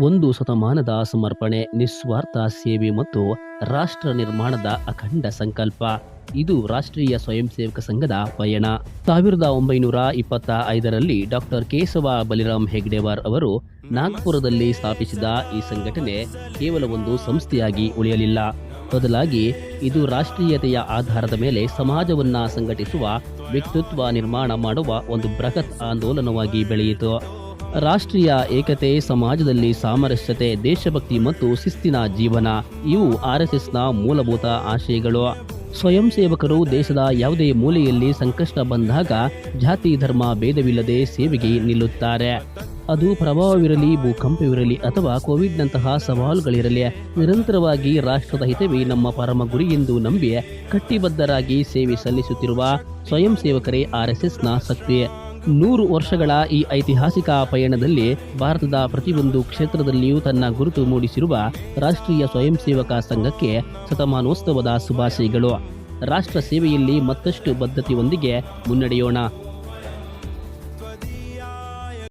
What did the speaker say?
ಒಂದು ಶತಮಾನದ ಸಮರ್ಪಣೆ, ನಿಸ್ವಾರ್ಥ ಸೇವೆ ಮತ್ತು ರಾಷ್ಟ್ರ ನಿರ್ಮಾಣದ ಅಖಂಡ ಸಂಕಲ್ಪ. ಇದು ರಾಷ್ಟ್ರೀಯ ಸ್ವಯಂ ಸೇವಕ ಸಂಘದ ಪಯಣ. ಸಾವಿರದ ಒಂಬೈನೂರ ಇಪ್ಪತ್ತ ಐದರಲ್ಲಿ ಡಾಕ್ಟರ್ ಕೇಶವ ಬಲಿರಾಮ್ ಹೆಗ್ಡೆವಾರ್ ಅವರು ನಾಗ್ಪುರದಲ್ಲಿ ಸ್ಥಾಪಿಸಿದ ಈ ಸಂಘಟನೆ ಕೇವಲ ಒಂದು ಸಂಸ್ಥೆಯಾಗಿ ಉಳಿಯಲಿಲ್ಲ. ಬದಲಾಗಿ ಇದು ರಾಷ್ಟ್ರೀಯತೆಯ ಆಧಾರದ ಮೇಲೆ ಸಮಾಜವನ್ನ ಸಂಘಟಿಸುವ, ವ್ಯಕ್ತಿತ್ವ ನಿರ್ಮಾಣ ಮಾಡುವ ಒಂದು ಬೃಹತ್ ಆಂದೋಲನವಾಗಿ ಬೆಳೆಯಿತು. ರಾಷ್ಟ್ರೀಯ ಏಕತೆ, ಸಮಾಜದಲ್ಲಿ ಸಾಮರಸ್ಯತೆ, ದೇಶಭಕ್ತಿ ಮತ್ತು ಶಿಸ್ತಿನ ಜೀವನ, ಇವು ಆರ್ಎಸ್ಎಸ್ನ ಮೂಲಭೂತ ಆಶಯಗಳು. ಸ್ವಯಂ ಸೇವಕರು ದೇಶದ ಯಾವುದೇ ಮೂಲೆಯಲ್ಲಿ ಸಂಕಷ್ಟ ಬಂದಾಗ ಜಾತಿ, ಧರ್ಮ ಭೇದವಿಲ್ಲದೆ ಸೇವೆಗೆ ನಿಲ್ಲುತ್ತಾರೆ. ಅದು ಪ್ರಭಾವವಿರಲಿ, ಭೂಕಂಪವಿರಲಿ ಅಥವಾ ಕೋವಿಡ್ನಂತಹ ಸವಾಲುಗಳಿರಲಿ, ನಿರಂತರವಾಗಿ ರಾಷ್ಟ್ರದ ಹಿತವೇ ನಮ್ಮ ಪರಮ ಗುರಿ ಎಂದು ನಂಬಿ ಕಟ್ಟಿಬದ್ಧರಾಗಿ ಸೇವೆ ಸಲ್ಲಿಸುತ್ತಿರುವ ಸ್ವಯಂ ಸೇವಕರೇ ಆರ್ಎಸ್ಎಸ್ನ ಶಕ್ತಿ. ನೂರು ವರ್ಷಗಳ ಈ ಐತಿಹಾಸಿಕ ಪಯಣದಲ್ಲಿ ಭಾರತದ ಪ್ರತಿಯೊಂದು ಕ್ಷೇತ್ರದಲ್ಲಿಯೂ ತನ್ನ ಗುರುತು ಮೂಡಿಸಿರುವ ರಾಷ್ಟ್ರೀಯ ಸ್ವಯಂ ಸೇವಕ ಸಂಘಕ್ಕೆ ಶತಮಾನೋತ್ಸವದ ಶುಭಾಶಯಗಳು. ರಾಷ್ಟ್ರ ಸೇವೆಯಲ್ಲಿ ಮತ್ತಷ್ಟು ಬದ್ಧತೆಯೊಂದಿಗೆ ಮುನ್ನಡೆಯೋಣ.